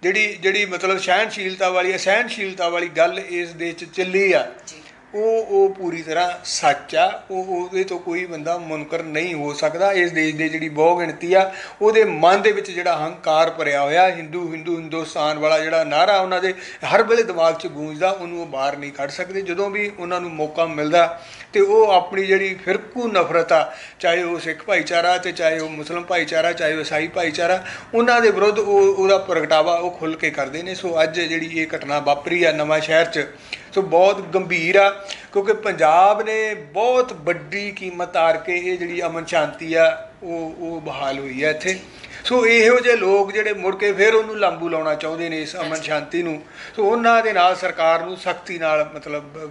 ਜਿਹੜੀ ਜਿਹੜੀ ਮਤਲਬ ਸਹਿਣਸ਼ੀਲਤਾ ਵਾਲੀ ਸਹਿਣਸ਼ੀਲਤਾ ਵਾਲੀ ਗੱਲ ਇਸ ਦੇਸ਼ 'ਚ ਚੱਲੀ ਆ। ਜੀ। ਉਹ ਉਹ ਪੂਰੀ ਤਰ੍ਹਾਂ ਸੱਚ ਆ, ਉਹ ਉਹਦੇ ਤੋਂ ਕੋਈ ਬੰਦਾ ਮੁਨਕਰ ਨਹੀਂ ਹੋ ਸਕਦਾ। ਇਸ ਦੇਸ਼ ਦੇ ਜਿਹੜੀ ਬਹੁ ਗਿਣਤੀ ਆ, ਉਹਦੇ ਮਨ ਦੇ ਵਿੱਚ ਜਿਹੜਾ ਹੰਕਾਰ ਭਰਿਆ ਹੋਇਆ, ਹਿੰਦੂ ਹਿੰਦੂ, ਹਿੰਦੁਸਤਾਨ ਵਾਲਾ ਜਿਹੜਾ ਨਾਰਾ ਉਹਨਾਂ ਦੇ ਹਰ ਵੇਲੇ ਦਿਮਾਗ 'ਚ ਗੂੰਜਦਾ, ਉਹਨੂੰ ਉਹ ਬਾਹਰ ਨਹੀਂ ਕੱਢ ਸਕਦੇ। ਜਦੋਂ ਵੀ ਉਹਨਾਂ ਨੂੰ ਮੌਕਾ ਮਿਲਦਾ, ਤੇ ਉਹ ਆਪਣੀ ਜਿਹੜੀ ਫਿਰਕੂ ਨਫ਼ਰਤ ਆ, ਚਾਹੇ ਉਹ ਸਿੱਖ ਭਾਈਚਾਰਾ ਤੇ ਚਾਹੇ ਉਹ ਮੁਸਲਮ ਭਾਈਚਾਰਾ, ਚਾਹੇ ਉਹ ਈਸਾਈ ਭਾਈਚਾਰਾ, ਉਹਨਾਂ ਦੇ ਵਿਰੁੱਧ ਉਹ ਉਹਦਾ ਪ੍ਰਗਟਾਵਾ ਉਹ ਖੁੱਲ ਕੇ ਕਰਦੇ ਨੇ। ਸੋ ਅੱਜ ਜਿਹੜੀ ਇਹ ਘਟਨਾ ਵਾਪਰੀ ਆ ਨਵਾਂ ਸ਼ਹਿਰ 'ਚ ਸੋ ਬਹੁਤ ਗੰਭੀਰ ਆ ਕਿਉਂਕਿ ਪੰਜਾਬ ਨੇ ਬਹੁਤ ਵੱਡੀ ਕੀਮਤ ਆਰ ਕੇ ਇਹ ਜਿਹੜੀ ਅਮਨ ਸ਼ਾਂਤੀ ਆ ਉਹ ਉਹ ਬਹਾਲ ਹੋਈ ਆ ਇੱਥੇ। ਸੋ ਇਹੋ ਜਿਹੇ ਲੋਕ ਜਿਹੜੇ ਮੁੜ ਕੇ ਫਿਰ ਉਹਨੂੰ ਲਾਂਬੂ ਲਾਉਣਾ ਚਾਹੁੰਦੇ ਨੇ ਇਸ ਅਮਨ ਸ਼ਾਂਤੀ ਨੂੰ ਸੋ ਉਹਨਾਂ ਦੇ ਨਾਲ ਸਰਕਾਰ ਨੂੰ ਸਖਤੀ ਨਾਲ ਮਤਲਬ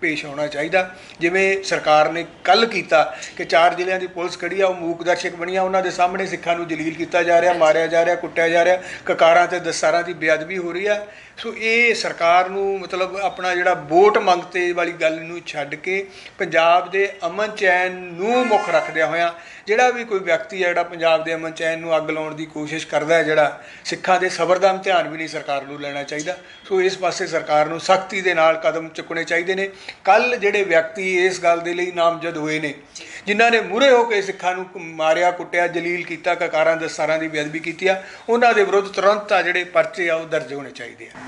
ਪੇਸ਼ ਆਉਣਾ ਚਾਹੀਦਾ। ਜਿਵੇਂ ਸਰਕਾਰ ਨੇ ਕੱਲ ਕੀਤਾ ਕਿ ਚਾਰ ਜ਼ਿਲ੍ਹਿਆਂ ਦੀ ਪੁਲਿਸ ਖੜੀ ਆ ਉਹ ਮੂਕ ਦਰਸ਼ਕ ਬਣੀਆਂ ਉਹਨਾਂ ਦੇ ਸਾਹਮਣੇ ਸਿੱਖਾਂ ਨੂੰ ਜਲੀਲ ਕੀਤਾ ਜਾ ਰਿਹਾ ਮਾਰਿਆ ਜਾ ਰਿਹਾ ਕੁੱਟਿਆ ਜਾ ਰਿਹਾ ਕਕਾਰਾਂ ਤੇ ਦਸਤਾਰਾਂ ਦੀ ਬੇਅਦਬੀ ਹੋ ਰਹੀ ਆ। ਸੋ ਇਹ ਸਰਕਾਰ ਨੂੰ ਮਤਲਬ ਆਪਣਾ ਜਿਹੜਾ ਵੋਟ ਮੰਗਤੇ ਵਾਲੀ ਗੱਲ ਨੂੰ ਛੱਡ ਕੇ ਪੰਜਾਬ ਦੇ ਅਮਨ ਚੈਨ ਨੂੰ ਮੁੱਖ ਰੱਖਦਿਆਂ ਹੋਇਆਂ ਜਿਹੜਾ ਵੀ ਕੋਈ ਵਿਅਕਤੀ ਹੈ ਜਿਹੜਾ ਪੰਜਾਬ ਦੇ ਅਮਨ ਚੈਨ ਨੂੰ ਅੱਗ ਲਾਉਣ ਦੀ ਕੋਸ਼ਿਸ਼ ਕਰਦਾ ਹੈ, ਜਿਹੜਾ ਸਿੱਖਾਂ ਦੇ ਸਬਰ ਦਾ ਇਮਤਿਹਾਨ ਵੀ ਨਹੀਂ ਸਰਕਾਰ ਨੂੰ ਲੈਣਾ ਚਾਹੀਦਾ। ਸੋ ਇਸ ਪਾਸੇ ਸਰਕਾਰ ਨੂੰ ਸਖਤੀ ਦੇ ਨਾਲ ਕਦਮ ਚੁੱਕਣੇ ਚਾਹੀਦੇ ਨੇ। ਕੱਲ ਜਿਹੜੇ ਵਿਅਕਤੀ ਇਸ ਗੱਲ ਦੇ ਲਈ ਨਾਮਜ਼ਦ ਹੋਏ ਨੇ, ਜਿਨ੍ਹਾਂ ਨੇ ਮੂਰੇ ਹੋ ਕੇ ਸਿੱਖਾਂ ਨੂੰ ਮਾਰਿਆ, ਕੁੱਟਿਆ, ਜਲੀਲ ਕੀਤਾ, ਕਕਾਰਾਂ, ਦਸਤਾਰਾਂ ਦੀ ਬੇਅਦਬੀ ਕੀਤੀ ਆ, ਉਹਨਾਂ ਦੇ ਵਿਰੁੱਧ ਤੁਰੰਤ ਆ ਜਿਹੜੇ ਪਰਚੇ ਆ ਉਹ ਦਰਜ ਹੋਣੇ ਚਾਹੀਦੇ ਆ।